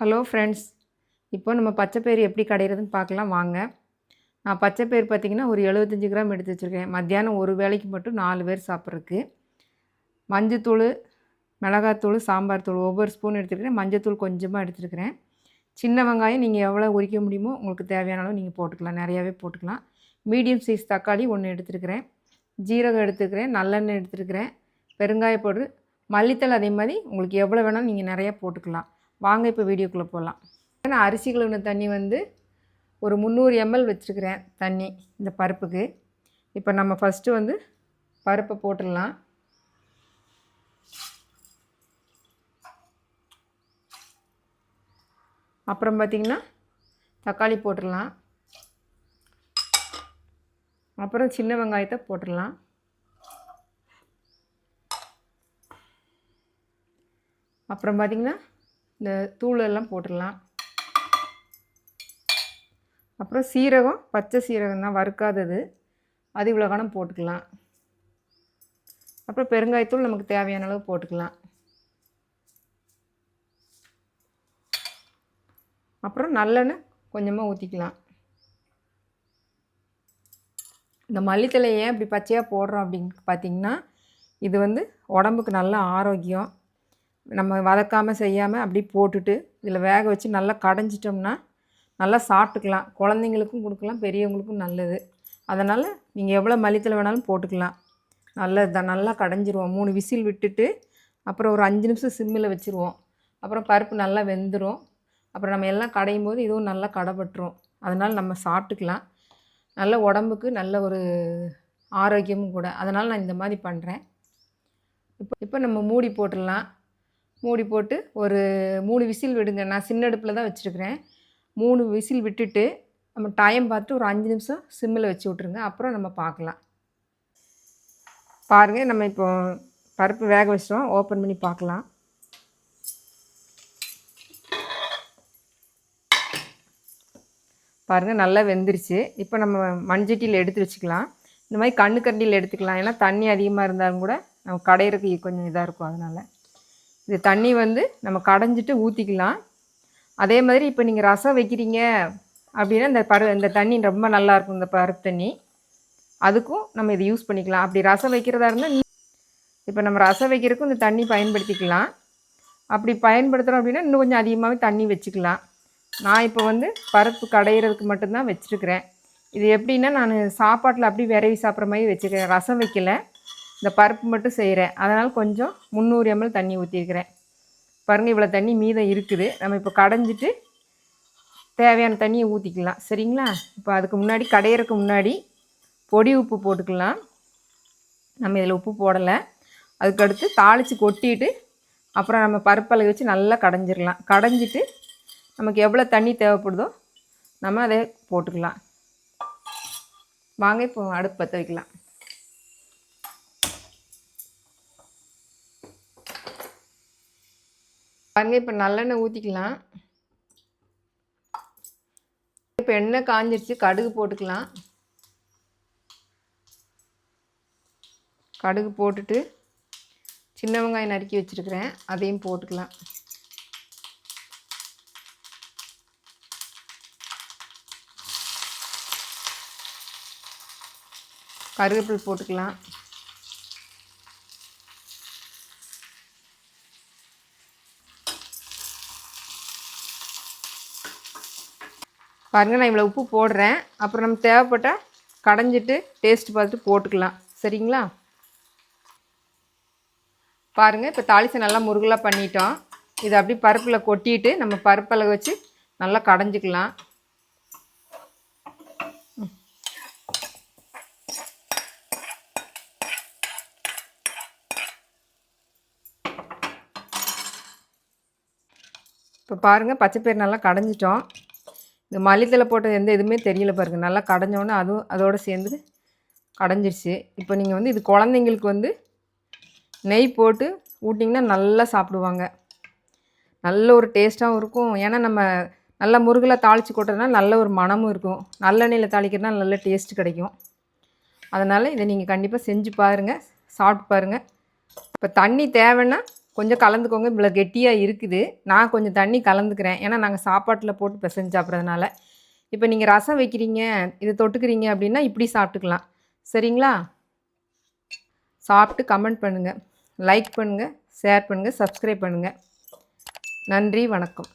Hello friends இப்போ நம்ம பச்சைப்பயிறு எப்படி கடையிறதுன்னு பார்க்கலாம் வாங்க. நான் பச்சைப்பயிறு பார்த்திங்கன்னா ஒரு எழுபத்தஞ்சி கிராம் எடுத்து வச்சுருக்கேன். மத்தியானம் ஒரு வேளைக்கு மட்டும் நாலு பேர் சாப்பிட்றதுக்கு. மஞ்சத்தூள் மிளகாத்தூள் சாம்பார் தூள் ஒவ்வொரு ஸ்பூன் எடுத்துருக்கிறேன் மஞ்சத்தூள் கொஞ்சமாக எடுத்துருக்கிறேன். சின்ன வெங்காயம் நீங்கள் எவ்வளோ உரிக்க முடியுமோ உங்களுக்கு தேவையான அளவு நீங்கள் போட்டுக்கலாம். நிறையாவே போட்டுக்கலாம். மீடியம் சைஸ் தக்காளி ஒன்று எடுத்துருக்கிறேன். ஜீரகம் எடுத்துருக்கிறேன். நல்லெண்ணெய் எடுத்துருக்கிறேன். பெருங்காய பவுடர். மல்லித்தலை அதே மாதிரி உங்களுக்கு எவ்வளோ வேணாலும் நீங்கள் நிறையா போட்டுக்கலாம். வாங்க இப்போ வீடியோக்குள்ளே போகலாம். நான் அரிசி கழுவின தண்ணி வந்து ஒரு முந்நூறு எம்எல் வச்சுருக்கிறேன் தண்ணி இந்த பருப்புக்கு. இப்போ நம்ம ஃபஸ்ட்டு வந்து பருப்பை போட்டுடலாம். அப்புறம் பார்த்திங்கன்னா தக்காளி போட்டுடலாம். அப்புறம் சின்ன வெங்காயத்தை போட்டுடலாம். அப்புறம் பார்த்திங்கன்னா இந்த தூளெல்லாம் போட்டுடலாம். அப்புறம் சீரகம் பச்சை சீரகம் தான் வறுக்காதது. அது இவ்வளோ கணம் போட்டுக்கலாம். அப்புறம் பெருங்காயத்தூள் நமக்கு தேவையான அளவு போட்டுக்கலாம். அப்புறம் நல்லெண்ணெய் கொஞ்சமாக ஊற்றிக்கலாம் இந்த மல்லித்தலை ஏன் இப்படி பச்சையாக போடுறோம் அப்படின்னு பார்த்தீங்கன்னா இது வந்து உடம்புக்கு நல்ல ஆரோக்கியம். நம்ம வதக்காமல் செய்யாமல் அப்படி போட்டுட்டு இதில் வேக வச்சு நல்லா கடைஞ்சிட்டோம்னா நல்லா சாப்பிட்டுக்கலாம். குழந்தைங்களுக்கும் கொடுக்கலாம் பெரியவங்களுக்கும் நல்லது. அதனால் நீங்கள் எவ்வளோ மல்லித்தலை வேணாலும் போட்டுக்கலாம். நல்லது தான் நல்லா கடைஞ்சிருவோம். மூணு விசில் விட்டுட்டு அப்புறம் ஒரு அஞ்சு நிமிஷம் சிம்மில் வச்சுருவோம். அப்புறம் பருப்பு நல்லா வெந்துடும் அப்புறம் நம்ம எல்லாம் கடையும் போது இதுவும் நல்லா கடைப்பட்டுரும் அதனால் நம்ம சாப்பிட்டுக்கலாம். நல்ல உடம்புக்கு நல்ல ஒரு ஆரோக்கியமும் கூட. அதனால் நான் இந்த மாதிரி பண்ணுறேன் இப்போ இப்போ நம்ம மூடி போட்டுடலாம். மூடி போட்டு ஒரு மூணு விசில் விடுங்க. நான் சின்ன அடுப்பில் தான் வச்சுருக்கிறேன். மூணு விசில் விட்டுட்டு நம்ம டைம் பார்த்து ஒரு அஞ்சு நிமிஷம் சிம்மில் வச்சு விட்ருங்க அப்புறம் நம்ம பார்க்கலாம். பாருங்கள் நம்ம இப்போ பருப்பு வேக வச்சிட்டோம். ஓப்பன் பண்ணி பார்க்கலாம். பாருங்கள் நல்லா வெந்துருச்சு. இப்போ நம்ம மண்சட்டியில் எடுத்து வச்சுக்கலாம். இந்த மாதிரி கண்ணு கரண்டியில் எடுத்துக்கலாம். ஏன்னா தண்ணி அதிகமாக இருந்தாலும் கூட நம்ம கடையிறதுக்கு கொஞ்சம் இதாக இருக்கும். அதனால் இது தண்ணி வந்து நம்ம கடைஞ்சிட்டு ஊற்றிக்கலாம் அதே மாதிரி இப்போ நீங்கள் ரசம் வைக்கிறீங்க அப்படின்னா இந்த பரு இந்த தண்ணி ரொம்ப நல்லாயிருக்கும் இந்த பருப்பு தண்ணி. அதுக்கும் நம்ம இதை யூஸ் பண்ணிக்கலாம். அப்படி ரசம் வைக்கிறதா இருந்தால் இப்போ நம்ம ரசம் வைக்கிறதுக்கும் இந்த தண்ணி பயன்படுத்திக்கலாம். அப்படி பயன்படுத்துகிறோம் அப்படின்னா இன்னும் கொஞ்சம் அதிகமாகவே தண்ணி வச்சுக்கலாம். நான் இப்போ வந்து பருப்பு கடையிறதுக்கு மட்டும்தான் வச்சுருக்கிறேன். இது எப்படின்னா நான் சாப்பாட்டில் அப்படி விரவி சாப்பிட்ற மாதிரி வச்சுக்கிறேன் ரசம் வைக்கல. இந்த பருப்பு மட்டும் செய்கிறேன் அதனால் கொஞ்சம் முந்நூறு எம்எல் தண்ணி ஊற்றிருக்கிறேன் பாருங்கள் இவ்வளோ தண்ணி மீதம் இருக்குது. நம்ம இப்போ கடைஞ்சிட்டு தேவையான தண்ணியை ஊற்றிக்கலாம் சரிங்களா? இப்போ அதுக்கு முன்னாடி கடையிறதுக்கு முன்னாடி பொடி உப்பு போட்டுக்கலாம். நம்ம இதில் உப்பு போடலை. அதுக்கடுத்து தாளித்து கொட்டிட்டு அப்புறம் நம்ம பருப்பலகை வச்சு நல்லா கடைஞ்சிடலாம். கடைஞ்சிட்டு நமக்கு எவ்வளோ தண்ணி தேவைப்படுதோ நம்ம அதை போட்டுக்கலாம். வாங்க இப்போ அடுப்பு பற்ற வைக்கலாம். பாருங்க இப்போ நல்லெண்ணெய் ஊற்றிக்கலாம் இப்போ எண்ணெய் காஞ்சிருச்சு கடுகு போட்டுக்கலாம். கடுகு போட்டுட்டு சின்ன வெங்காயம் நறுக்கி வச்சுருக்கிறேன். அதையும் போட்டுக்கலாம். கருவேப்பில் போட்டுக்கலாம். பாருங்கள் நான் இவ்வளோ உப்பு போடுறேன். அப்புறம் நம்ம தேவைப்பட்டால் கடைஞ்சிட்டு டேஸ்ட் பார்த்துட்டு போட்டுக்கலாம். சரிங்களா? பாருங்கள் இப்போ தாளிசை நல்லா முருகலாக பண்ணிட்டோம். இதை அப்படி பருப்பில் கொட்டிட்டு நம்ம பருப்பில் வச்சு நல்லா கடைஞ்சிக்கலாம். இப்போ பாருங்கள் பச்சைப்பயிறு நல்லா கடைஞ்சிட்டோம். இந்த மல்லித்தலை போட்ட எந்த இதுவுமே தெரியல பாருங்கள் நல்லா கடைஞ்சோன்னே அதுவும் அதோடு சேர்ந்து கடைஞ்சிருச்சு. இப்போ நீங்கள் வந்து இது குழந்தைங்களுக்கு வந்து நெய் போட்டு ஊட்டிங்கன்னா நல்லா சாப்பிடுவாங்க. நல்ல ஒரு டேஸ்ட்டாகவும் இருக்கும். ஏன்னா நம்ம நல்ல முருகில் தாளித்து கொட்டுறதுனால நல்ல ஒரு மணமும் இருக்கும். நல்லெண்ணெயில் தாளிக்கிறதுனால நல்ல டேஸ்ட் கிடைக்கும். அதனால் இதை நீங்கள் கண்டிப்பாக செஞ்சு பாருங்கள் சாப்பிட்டு பாருங்கள் இப்போ தண்ணி தேவைன்னா கொஞ்சம் கலந்துக்கோங்க. இவ்வளோ கெட்டியாக இருக்குது. நான் கொஞ்சம் தண்ணி கலந்துக்கிறேன். ஏன்னா நாங்கள் சாப்பாட்டில் போட்டு பிசைஞ்சு சாப்பிட்றதுனால. இப்போ நீங்கள் ரசம் வைக்கிறீங்க இதை தொட்டுக்கிறீங்க அப்படின்னா இப்படி சாப்பிட்டுக்கலாம். சரிங்களா? சாப்பிட்டு கமெண்ட் பண்ணுங்கள் லைக் பண்ணுங்கள் ஷேர் பண்ணுங்கள் சப்ஸ்கிரைப் பண்ணுங்கள் நன்றி வணக்கம்.